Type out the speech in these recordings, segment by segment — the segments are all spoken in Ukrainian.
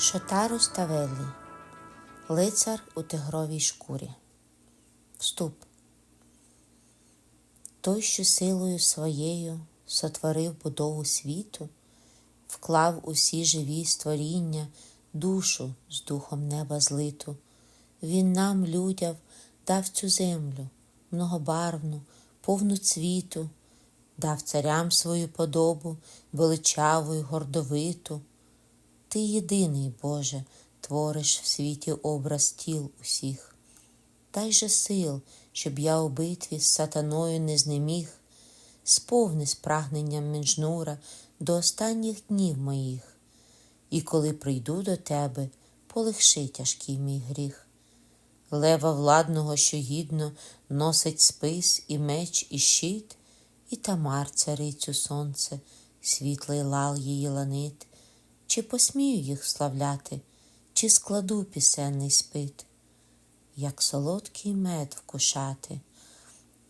Шотару Ставеллі Лицар у тигровій шкурі. Вступ. Той, що силою своєю сотворив будову світу, вклав усі живі створіння, душу з духом неба злиту. Він нам, людям, дав цю землю, многобарвну, повну цвіту, дав царям свою подобу, величаву й гордовиту. Ти єдиний, Боже, твориш в світі образ тіл усіх. Дай же сил, щоб я у битві з сатаною не знеміг, сповни з прагненням менжнура до останніх днів моїх, і коли прийду до тебе, полегши тяжкий мій гріх. Лева владного, що гідно носить спис і меч, і щит, і Тамар, царицю сонце, світлий лал її ланит. Чи посмію їх славляти, чи складу пісенний спит, як солодкий мед вкушати,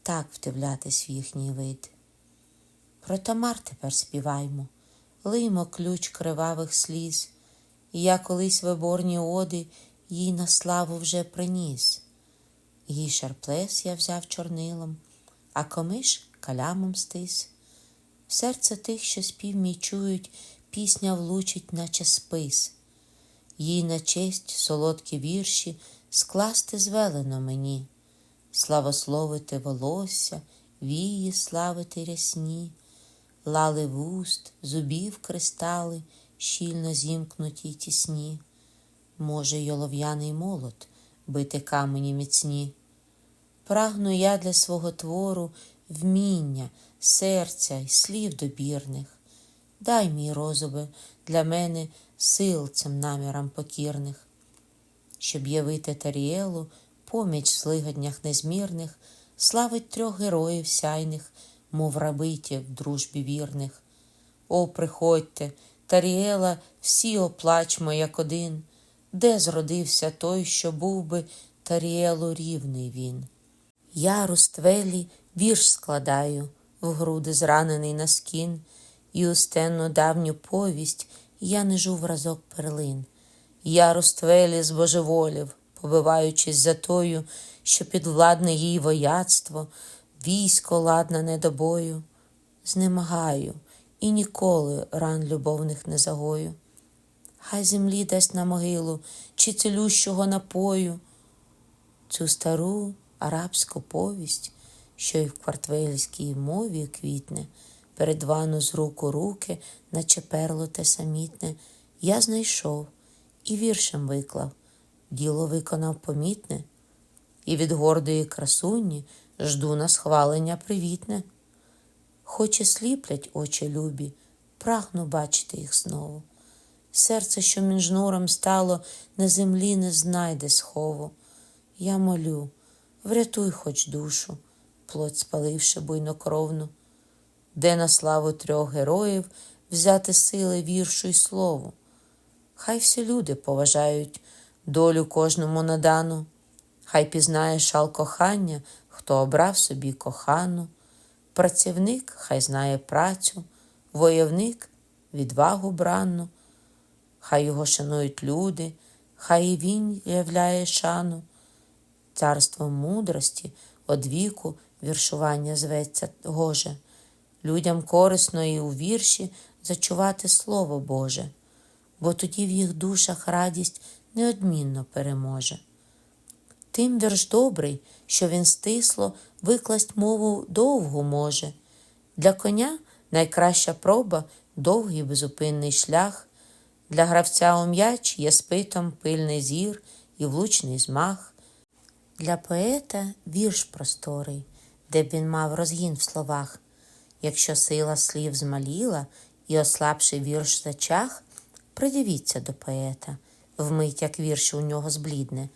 так вдивлятись в їхній вид. Про Тамар тепер співаймо, лиймо ключ кривавих сліз, і я колись виборні оди їй на славу вже приніс. Їй шарплес я взяв чорнилом, а комиш калямом стис. В серце тих, що спів мій чують, пісня влучить, наче спис. Їй на честь солодкі вірші скласти звелено мені, славословити волосся, вії славити рясні, лали вуст, зубів кристали, щільно зімкнуті й тісні. Може, й олов'яний молот бити камені міцні. Прагну я для свого твору вміння, серця й слів добірних. Дай мій розуби для мене сил цим намірам покірних, щоб явити Таріелу поміч в злигоднях незмірних, славить трьох героїв сяйних, мов рабиті в дружбі вірних. О, приходьте, Таріела, всі оплачмо, як один, де зродився той, що був би Таріелу рівний він. Я, Руствелі, вірш складаю, в груди зранений на скін, і у стенну давню повість я нежу вразок перлин. Я Руствелі збожеволів, побиваючись за тою, що підвладне їй вояцтво, військо ладнане до бою, знемагаю і ніколи ран любовних не загою. Хай землі дасть на могилу чи цілющого напою, цю стару арабську повість, що й в квартвельській мові квітне, передвану з рук у руки, наче перло те самітне, я знайшов і віршем виклав, діло виконав помітне, і від гордої красуні жду на схвалення привітне. Хоч і сліплять очі любі, прагну бачити їх знову. Серце, що між жнуром стало, на землі не знайде схову. Я молю, врятуй хоч душу, плоть спаливши буйнокровну, де на славу трьох героїв взяти сили віршу й слову. Хай всі люди поважають долю кожному надану, хай пізнає шал кохання, хто обрав собі кохану. Працівник хай знає працю, войовник відвагу бранну, хай його шанують люди, хай і він являє шану. Царство мудрості од віку віршування зветься гоже, людям корисно і у вірші зачувати Слово Боже, бо тоді в їх душах радість неодмінно переможе. Тим вірш добрий, що він стисло викласть мову довгу може. Для коня найкраща проба довгий безупинний шлях, для гравця у м'яч є спитом пильний зір і влучний змах. Для поета вірш просторий, де б він мав розгін в словах. Якщо сила слів змаліла і ослабший вірш зачах, придивіться до поета, вмить як вірш у нього зблідне,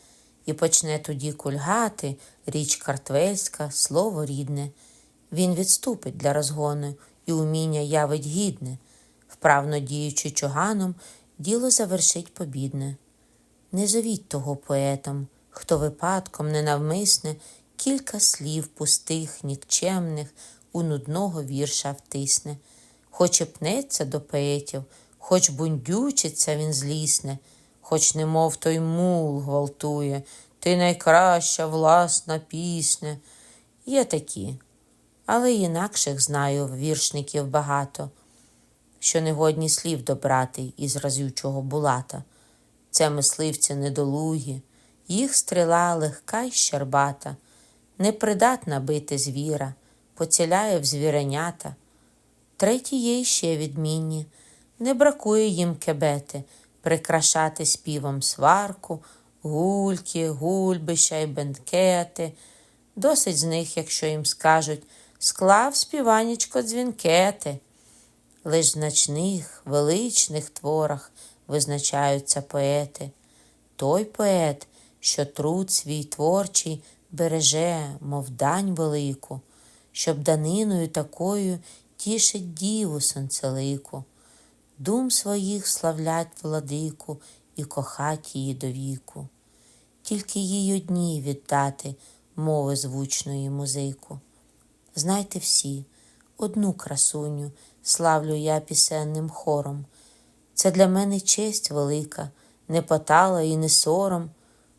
і почне тоді кульгати річ картвельська, слово рідне. Він відступить для розгону і уміння явить гідне, вправно діючи чоганом, діло завершить побідне. Не зовіть того поетом, хто випадком ненавмисне кілька слів пустих, нікчемних у нудного вірша втисне, хоч і пнеться до поетів, хоч бундючиться він злісне, хоч немов той мул гвалтує, ти найкраща власна пісня. Є такі, але інакших знаю віршників багато, що не годні слів добрати із разючого булата. Це мисливці недолугі, їх стріла легка й щербата, непридатна бити звіра, поціляє в звіренята. Треті є ще відмінні, не бракує їм кебети, прикрашати співом сварку, гульки, гульбища й бенкети. Досить з них, якщо їм скажуть, склав співанічко дзвінкети. Лиш в значних, величних творах визначаються поети. Той поет, що труд свій творчий береже, мов дань велику, щоб даниною такою тішить діву сонцелику, дум своїх славлять владику і кохать її до віку, тільки їй одній віддати мови звучної музику. Знайте всі, одну красуню славлю я пісенним хором. Це для мене честь велика, не потала і не сором.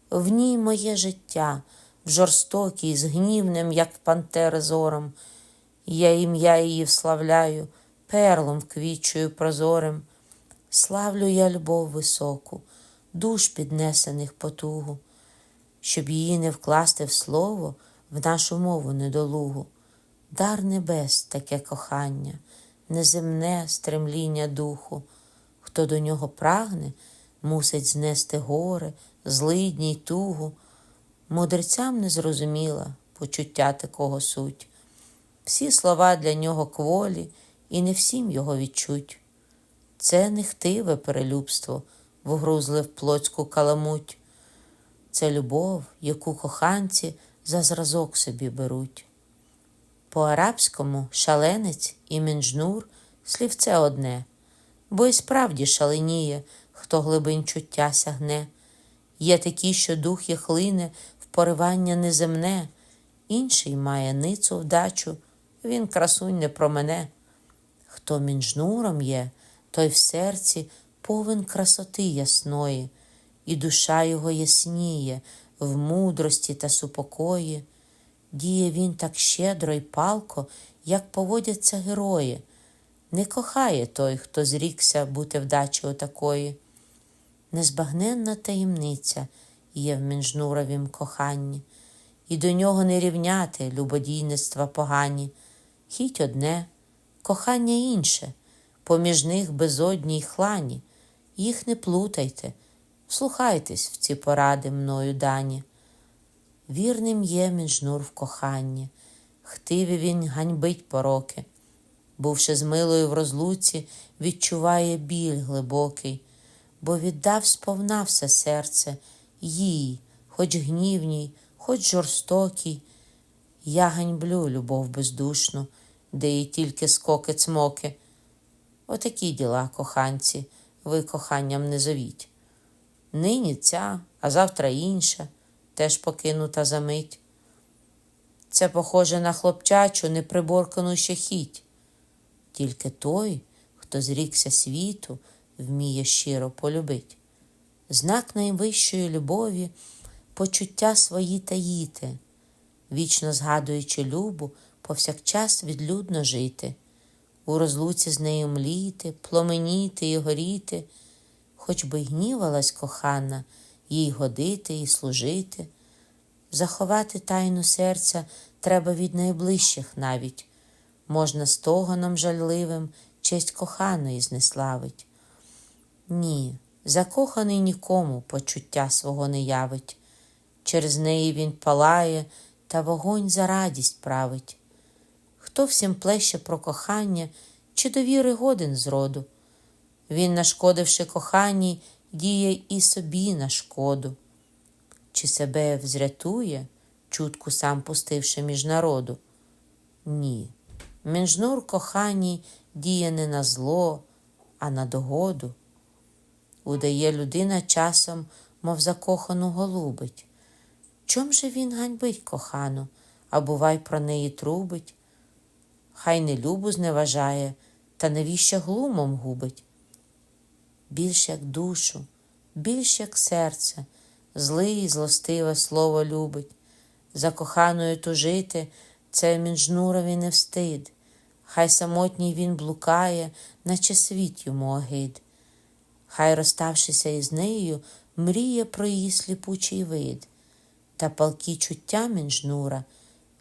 В ній моє життя, жорстокій, з гнівним, як пантери зором. Я ім'я її вславляю, перлом квічою прозорим. Славлю я любов високу, душ піднесених потугу, щоб її не вкласти в слово в нашу мову недолугу. Дар небес таке кохання, неземне стремління духу. Хто до нього прагне, мусить знести горе, злидні й тугу. Мудрецям не зрозуміла почуття такого суть. Всі слова для нього кволі, і не всім його відчуть. Це не хтиве перелюбство, вгрузли в плотську каламуть. Це любов, яку коханці за зразок собі беруть. По арабському шаленець і менжнур слівце одне, бо й справді шаленіє, хто глибин чуття сягне. Є такі, що дух їх хлине в поривання неземне, інший має ницу вдачу, він красунь не промене. Хто мінжнуром є, той в серці повен красоти ясної, і душа його ясніє в мудрості та супокої. Діє він так щедро й палко, як поводяться герої. Не кохає той, хто зрікся бути вдачі отакої. Незбагненна таємниця є в Мінжнуровім коханні, і до нього не рівняти любодійництва погані. Хіть одне, кохання інше, поміж них безодній хлані. Їх не плутайте, вслухайтесь в ці поради мною дані. Вірним є Мінжнур в коханні, хтиві він ганьбить пороки, бувши з милою в розлуці, відчуває біль глибокий, бо віддав сповна все серце їй, хоч гнівній, хоч жорстокій. Я ганьблю любов бездушну, де їй тільки скоки цмоки. Отакі діла, коханці, ви коханням не зовіть. Нині ця, а завтра інша, теж покинута за мить. Це похоже на хлопчачу, неприборкану ще хіть. Тільки той, хто зрікся світу, вміє щиро полюбить. Знак найвищої любові почуття свої таїти, вічно згадуючи любу, повсякчас відлюдно жити, у розлуці з нею мліти, пломеніти і горіти, хоч би гнівалась кохана, їй годити і служити. Заховати тайну серця треба від найближчих навіть, можна стогоном жальливим честь коханої знеславить. Ні, закоханий нікому почуття свого не явить, через неї він палає та вогонь за радість править. Хто всім плеще про кохання чи довіри годин зроду? Він, нашкодивши коханій, діє і собі на шкоду. Чи себе взрятує, чутку сам пустивши між народу? Ні. Мінжнур коханій діє не на зло, а на догоду. Удає людина часом, мов закохану голубить. Чом же він ганьбить кохану, а бувай про неї трубить? Хай не любу зневажає, та навіщо глумом губить? Більш як душу, більш як серце, злий і злостиве слово любить. За коханою тужити це мінжнурові не встид. Хай самотній він блукає, наче світ йому огид. Хай, розставшися із нею, мріє про її сліпучий вид, та палкі чуття мінжнура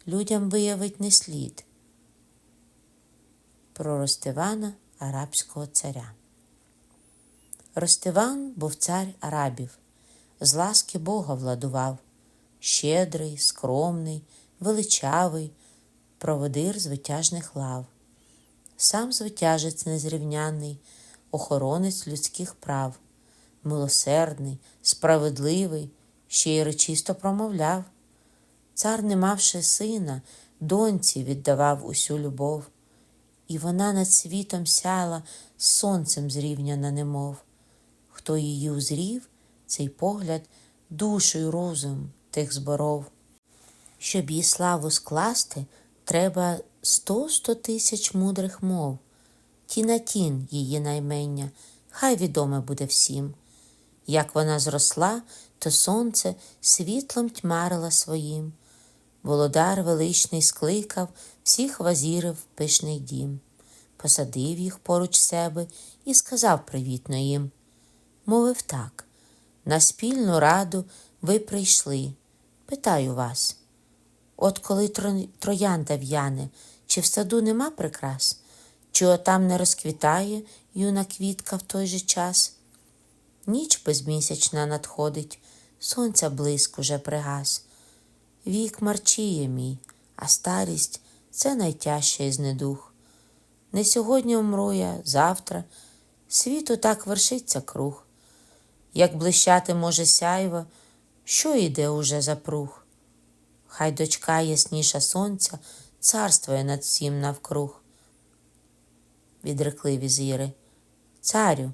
людям виявить не слід. Про Ростивана арабського царя. Ростиван був цар арабів, з ласки Бога владував, щедрий, скромний, величавий, проводир звитяжних лав, сам звитяжець незрівняний, охоронець людських прав, милосердний, справедливий, ще й речисто промовляв. Цар, не мавши сина, доньці віддавав усю любов, і вона над світом сяла сонцем зрівняна немов. Хто її узрів, цей погляд душу й розум тих зборов. Щоб її славу скласти, треба сто-сто тисяч мудрих мов. Тінатін її наймення, хай відоме буде всім. Як вона зросла, то сонце світлом тьмарила своїм. Володар величний скликав всіх вазірів в пишний дім, посадив їх поруч себе і сказав привітно їм. Мовив так: на спільну раду ви прийшли. Питаю вас. От коли тро- троянда в'яне, чи в саду нема прикрас, чи отам не розквітає юна квітка в той же час? Ніч безмісячна надходить, сонця блиск уже пригас. Вік марчіє мій, а старість це найтяжча із недух. Не сьогодні умру я, завтра світу так вершиться круг. Як блищати може сяйво, що йде уже за пруг? Хай дочка ясніша сонця царствує над всім навкруг. Відрекли візири. Царю,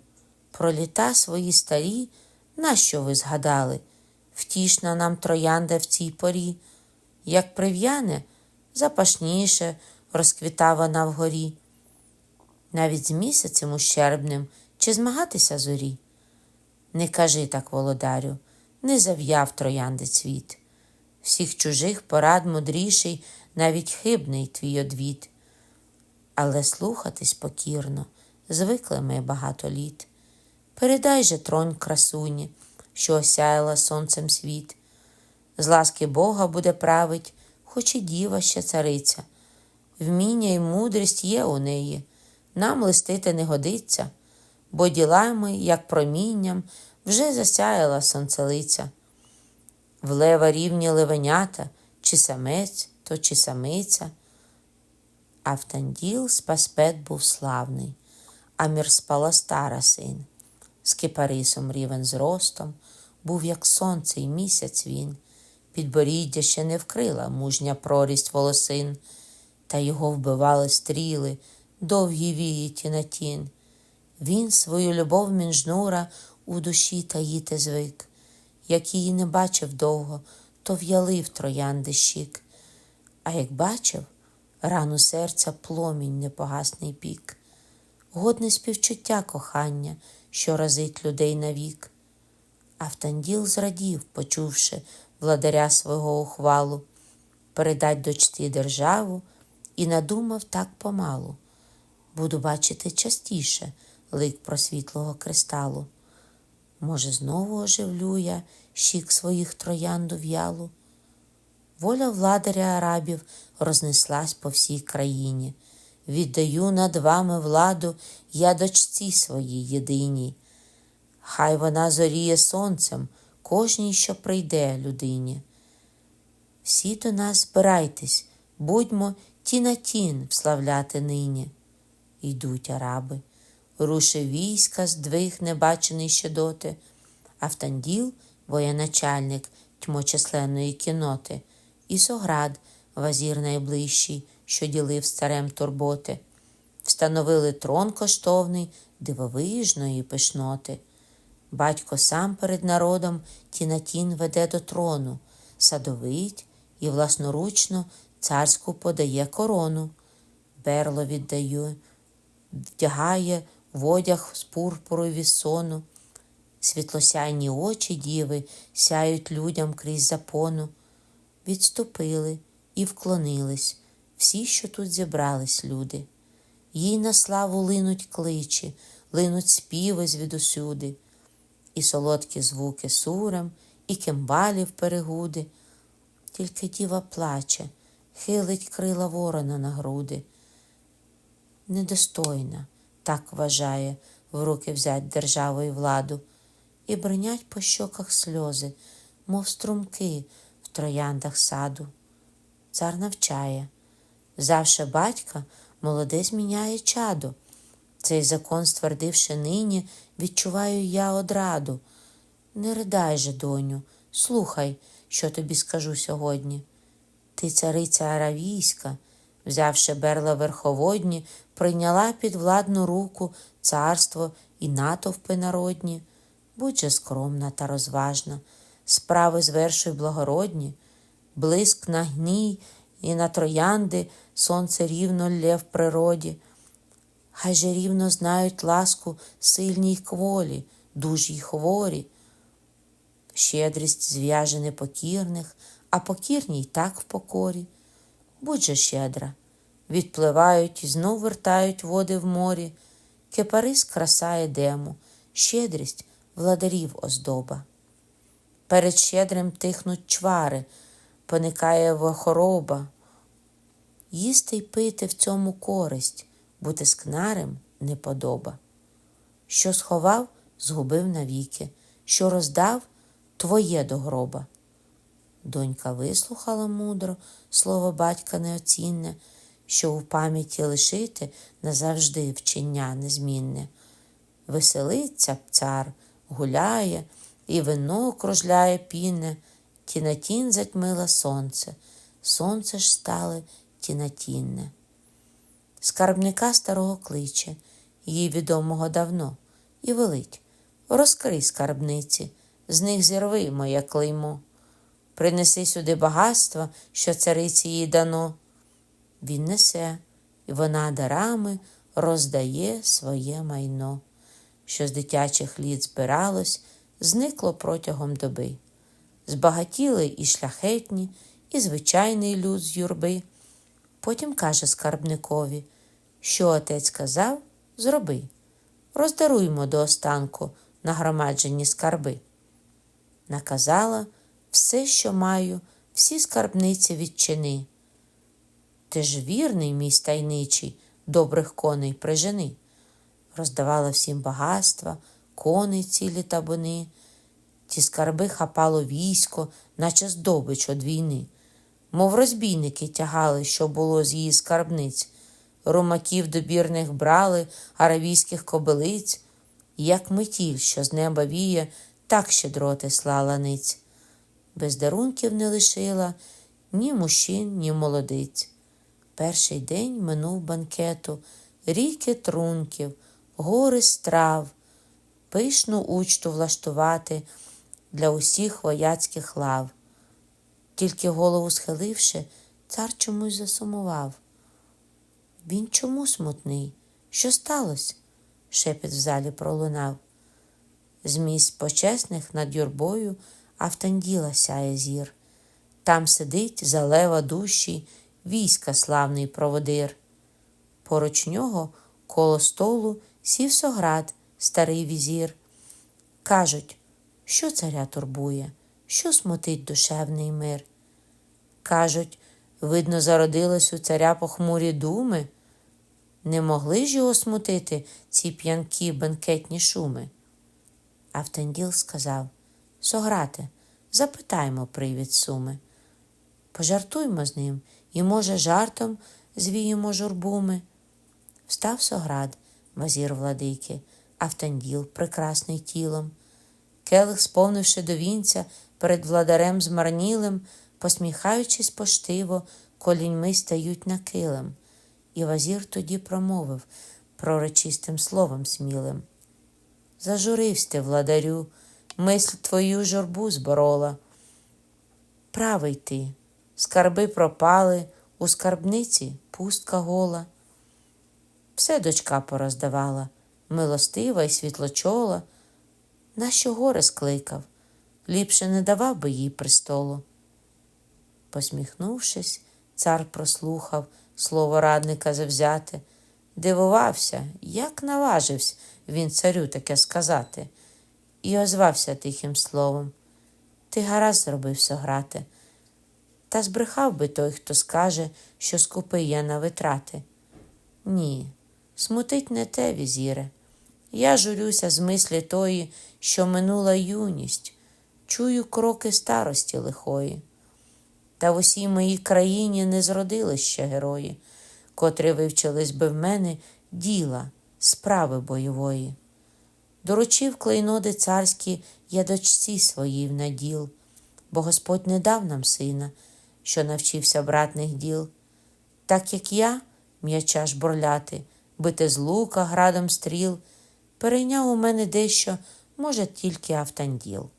про літа свої старі, нащо ви згадали? Втішна нам троянда в цій порі, як прив'яне, запашніше розквіта вона вгорі. Навіть з місяцем ущербним чи змагатися зорі. Не кажи так, володарю, не зав'яв троянди цвіт. Всіх чужих порад мудріший, навіть хибний твій одвід. Але слухатись покірно, звикли ми багато літ. Передай же тронь красуні, що осяяла сонцем світ. З ласки Бога буде править, хоч і діва ще цариця. Вміння й мудрість є у неї, нам листити не годиться, бо ділами, як промінням, вже засяяла сонцелиця. В лева рівні левенята, чи самець, то чи самиця. Автанділ спаспет був славний, а Мірспала стара син. З кипарисом рівен зростом, був, як сонце й місяць він. Підборіддя ще не вкрила мужня прорість волосин, та його вбивали стріли, довгі вії ті на тін. Він свою любов мінжнура у душі таїти звик, як її не бачив довго, то в'ялив троянди щік. А як бачив, рану серця пломінь непогасний пік, годне співчуття кохання, що разить людей навік. Автанділ зрадів, почувши владаря свого ухвалу, передать дочці державу і надумав так помалу. Буду бачити частіше лик просвітлого кристалу. Може, знову оживлю я щік своїх троянду в'ялу. Воля владаря арабів рознеслась по всій країні. Віддаю над вами владу я дочці своїй єдиній. Хай вона зоріє сонцем кожній, що прийде людині. Всі до нас збирайтесь, будьмо ті на тін вславляти нині. Йдуть араби, рушив війська здвиг небачений ще доти, Автанділ, воєначальник тьмочисленної кіноти, і Соград, вазір найближчий, що ділив з царем турботи, встановили трон коштовний дивовижної пишноти. Батько сам перед народом тінатін веде до трону, садовить і власноручно царську подає корону. Берло віддає, вдягає в одяг з пурпуру й вісону, світлосяйні очі діви сяють людям крізь запону. Відступили і вклонились всі, що тут зібрались люди. Їй на славу линуть кличі, линуть співи звідусюди, і солодкі звуки сурем, і кимбалів перегуди. Тільки діва плаче, хилить крила ворона на груди. Недостойна, так вважає, в руки взять державу і владу, і бринять по щоках сльози, мов струмки трояндах саду. Цар навчає, завше батька молоде зміняє чадо. Цей закон, ствердивши нині, відчуваю я одраду. Не ридай же, доню, слухай, що тобі скажу сьогодні. Ти, цариця Аравійська, взявши берла верховодні, прийняла під владну руку царство і натовпи народні. Будь же скромна та розважна, справи звершуй благородні, блиск на гній і на троянди сонце рівно лє в природі. Хай же рівно знають ласку сильні й кволі, дужі й хворі. Щедрість зв'яже непокірних, а покірні й так в покорі. Будь же щедра, відпливають і знов вертають води в морі. Кипарис краса едему, щедрість владарів оздоба. Перед щедрим тихнуть чвари, поникає хороба. Їсти й пити в цьому користь, бути скнарем не подоба. Що сховав, згубив навіки, що роздав твоє до гроба. Донька вислухала мудро слово батька неоцінне, що у пам'яті лишити назавжди вчення незмінне. Веселиться цар, гуляє, і вино кружляє пінне, тінатін затьмила сонце, сонце ж стале тінатінне. Скарбника старого кличе, їй відомого давно, і велить розкрий скарбниці, з них зірви моє клеймо. Принеси сюди багатства, що цариці їй дано. Він несе, і вона дарами роздає своє майно, що з дитячих літ збиралось, зникло протягом доби. Збагатіли і шляхетні, і звичайний люд з юрби. Потім каже скарбникові, що отець казав, зроби. Роздаруймо до останку нагромаджені скарби. Наказала все, що маю, всі скарбниці відчини. Ти ж вірний, мій стайничий, добрих коней прижени. Роздавала всім багатства, коней цілі табуни. Ті скарби хапало військо, наче здобич од війни. Мов розбійники тягали, що було з її скарбниць. Румаків добірних брали, аравійських кобилиць, як метіль, що з неба віє, так щедроти слала ниць. Без дарунків не лишила ні мужчин, ні молодиць. Перший день минув банкету, ріки трунків, гори страв, пишну учту влаштувати для усіх вояцьких лав. Тільки голову схиливши, цар чомусь засумував. Він чому смутний? Що сталося? шепіт в залі пролунав. З місць почесних над юрбою Автанділа сяє зір. Там сидить за лева душі війська славний проводир. Поруч нього коло столу сів Соград, старий візір. Кажуть, що царя турбує, що смутить душевний мир. Кажуть, видно, зародилось у царя похмурі думи. Не могли ж його смутити ці п'янкі бенкетні шуми. Автанділ сказав Сограте, запитаймо привід суми. Пожартуймо з ним і, може, жартом звіємо журбуми. Встав Соград, вазір владики, Автанділ прекрасний тілом. Келих, сповнивши до вінця перед владарем змарнілим, посміхаючись поштиво, коліньми стають на килим. І вазір тоді промовив пророчистим словом смілим. Зажуривсь ти, владарю, мисль твою журбу зборола. Правий ти, скарби пропали, у скарбниці пустка гола. Все дочка пороздавала, милостива й світлочола. нащо горе скликав, ліпше не давав би їй престолу. Посміхнувшись, цар прослухав слово радника завзяти, дивувався, як наважився він царю таке сказати, і озвався тихим словом. Ти гаразд зробився грати. Та збрехав би той, хто скаже, що скупий я на витрати. Ні, смутить не те, візіре. Я журюся з мислі тої, що минула юність, чую кроки старості лихої. Та в усій моїй країні не зродились ще герої, котрі вивчились би в мене діла, справи бойової. Доручив клейноди царські я дочці своїй в наділ, бо Господь не дав нам сина, що навчився братних діл. Так як я, м'яча жбурляти, бити з лука градом стріл, перейняв у мене дещо, може, тільки Автанділ.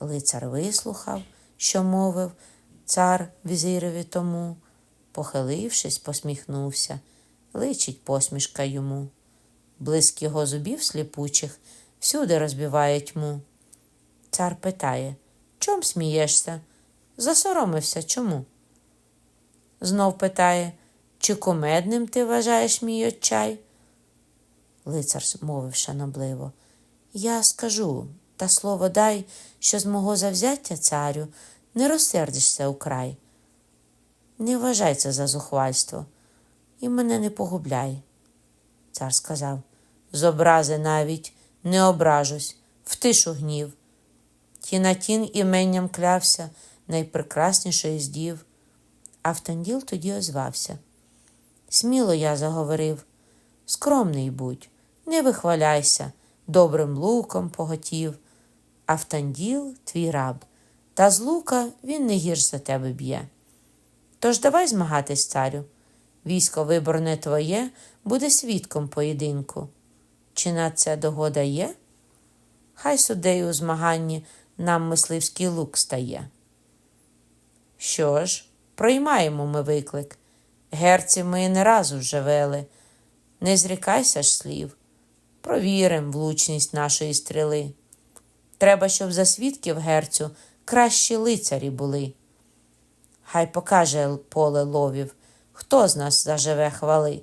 Лицар вислухав, що мовив цар візиреві тому, похилившись, посміхнувся, личить посмішка йому. Блиск його зубів сліпучих всюди розбиває тьму. Цар питає Чом смієшся? Засоромився чому? Знов питає, чи кумедним ти вважаєш мій отчай? Лицар мовив шанобливо. Я скажу, та слово дай, що з мого завзяття, царю, не розсердишся украй. Не вважай це за зухвальство і мене не погубляй. Цар сказав, з образи навіть не ображусь, втишу гнів. Тінатін іменням клявся найпрекраснішої з дів. Автанділ тоді озвався. Сміло я заговорив, скромний будь, не вихваляйся, добрим луком поготів. Автанділ твій раб, та з лука він не гірш за тебе б'є. Тож давай змагатись, царю. Військо виборне твоє буде свідком поєдинку. Чи на це догода є? Хай суддею у змаганні нам мисливський лук стає. Що ж, приймаємо ми виклик. Герці ми не раз уже вели. Не зрікайся ж слів. Провірим влучність нашої стріли. Треба, щоб за свідків герцю кращі лицарі були. Хай покаже поле ловів, хто з нас заживе хвали.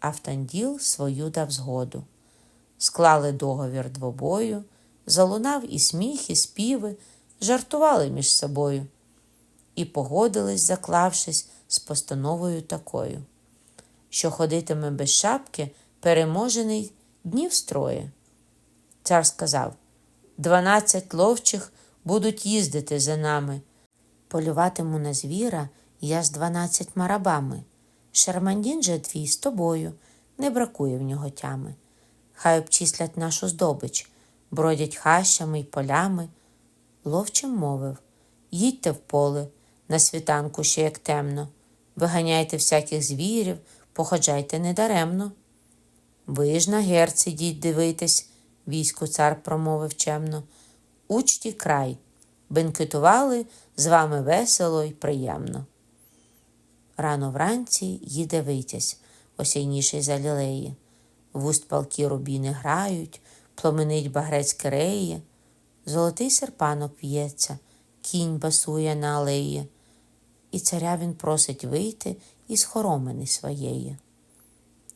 Автанділ свою дав згоду. Склали договір двобою, залунав і сміх, і співи, жартували між собою і погодились, заклавшись з постановою такою, що ходитиме без шапки переможений днів строє. Цар сказав дванадцять ловчих будуть їздити за нами. Полюватиму на звіра я з дванадцятьма рабами. Шармандін же твій з тобою, не бракує в нього тями. Хай обчислять нашу здобич, бродять хащами й полями. Ловчим мовив їдьте в поле, на світанку ще як темно, виганяйте всяких звірів, походжайте недаремно. Ви ж на герць ідіть дивитись, війську цар промовив чемно. Учті край, бенкетували з вами весело й приємно. Рано вранці їде витязь, осяйніший за лілеї. Вуст палки рубіни грають, пломенить багрець киреї. Золотий серпанок в'ється, кінь басує на алеї, і царя він просить вийти із хоромини своєї.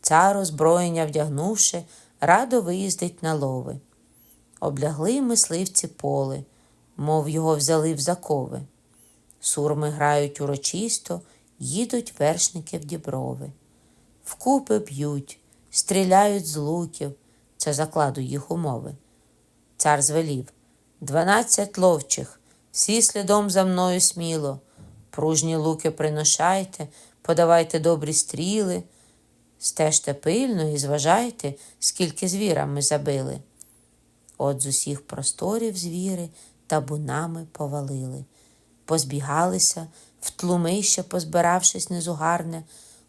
Цар, озброєння вдягнувши, радо виїздить на лови. Облягли мисливці поле, мов його взяли в закови. Сурми грають урочисто, їдуть вершники в діброви. Вкупи б'ють, стріляють з луків, це закладу їх умови. Цар звелів дванадцять ловчих, всі слідом за мною сміло. Пружні луки приношайте, подавайте добрі стріли, стежте пильно і зважайте, скільки звіра ми забили. От з усіх просторів звіри табунами повалили, позбігалися, в тлумище позбиравшись незугарне,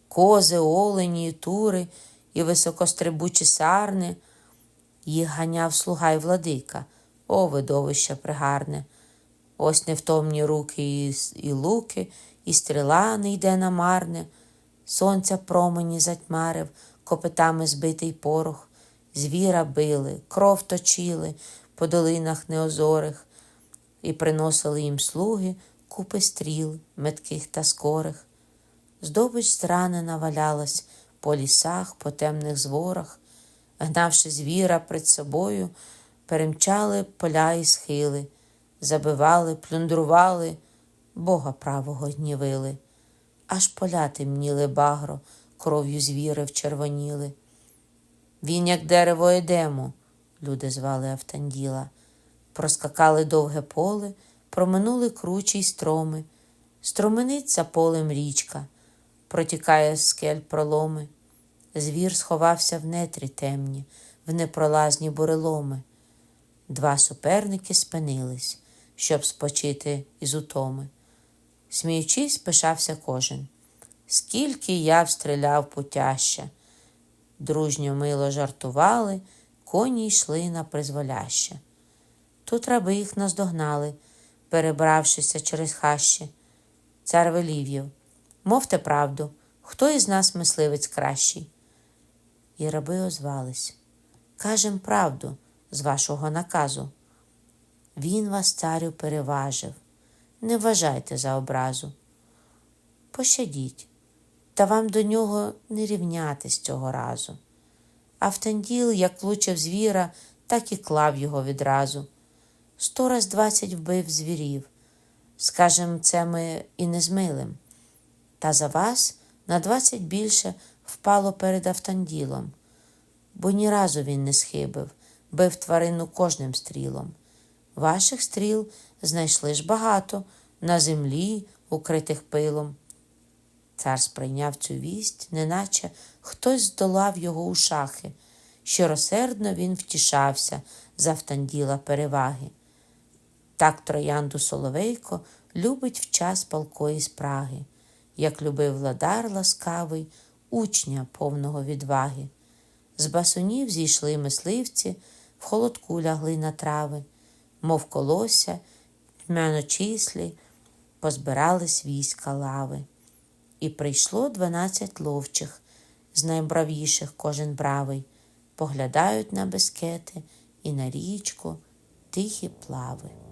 кози, олені, і тури і високострибучі сарни. Їх ганяв слуга й владика, о, видовище пригарне. Ось невтомні руки і, і луки, і стріла не йде на марне. Сонця промені затьмарив, копитами збитий порох, звіра били, кров точили по долинах неозорих, і приносили їм слуги купи стріл, метких та скорих. Здобич зранена валялась по лісах, по темних зворах, гнавши звіра пред собою, перемчали поля і схили, забивали, плюндрували, Бога правого гнівили, аж поля темніли багро, кров'ю звіри вчервоніли. Він, як дерево Едему, люди звали Автанділа, проскакали довге поле, проминули кручі й строми, струменить за полем річка, протікає з скель проломи. Звір сховався в нетрі темні, в непролазні буреломи. Два суперники спинились, щоб спочити із утоми. Сміючись, пишався кожен. Скільки я встріляв путяща. Дружньо мило жартували, коні йшли на призволяще. Тут раби їх наздогнали, перебравшися через хащі. Цар велів їв, мовте правду, хто із нас мисливець кращий? І раби озвались. Кажем правду з вашого наказу. Він вас, царю, переважив. Не вважайте за образу. Пощадіть, та вам до нього не рівнятись цього разу. Автанділ, як влучив звіра, так і клав його відразу. Сто раз двадцять вбив звірів. Скажем, це ми і не змилим. Та за вас на двадцять більше впало перед Автанділом, бо ні разу він не схибив, бив тварину кожним стрілом. Ваших стріл знайшли ж багато на землі, укритих пилом. Цар сприйняв цю вість, неначе хтось здолав його у шахи. Щиросердно він втішався з Автанділа переваги. Так троянду Соловейко любить в час палкої спраги, як любив владар ласкавий, учня повного відваги. З басунів зійшли мисливці, в холодку лягли на трави, мов колося, м'яночислі, позбирались війська лави. І прийшло дванадцять ловчих, з найбравіших кожен бравий, поглядають на бескети і на річку тихі плави.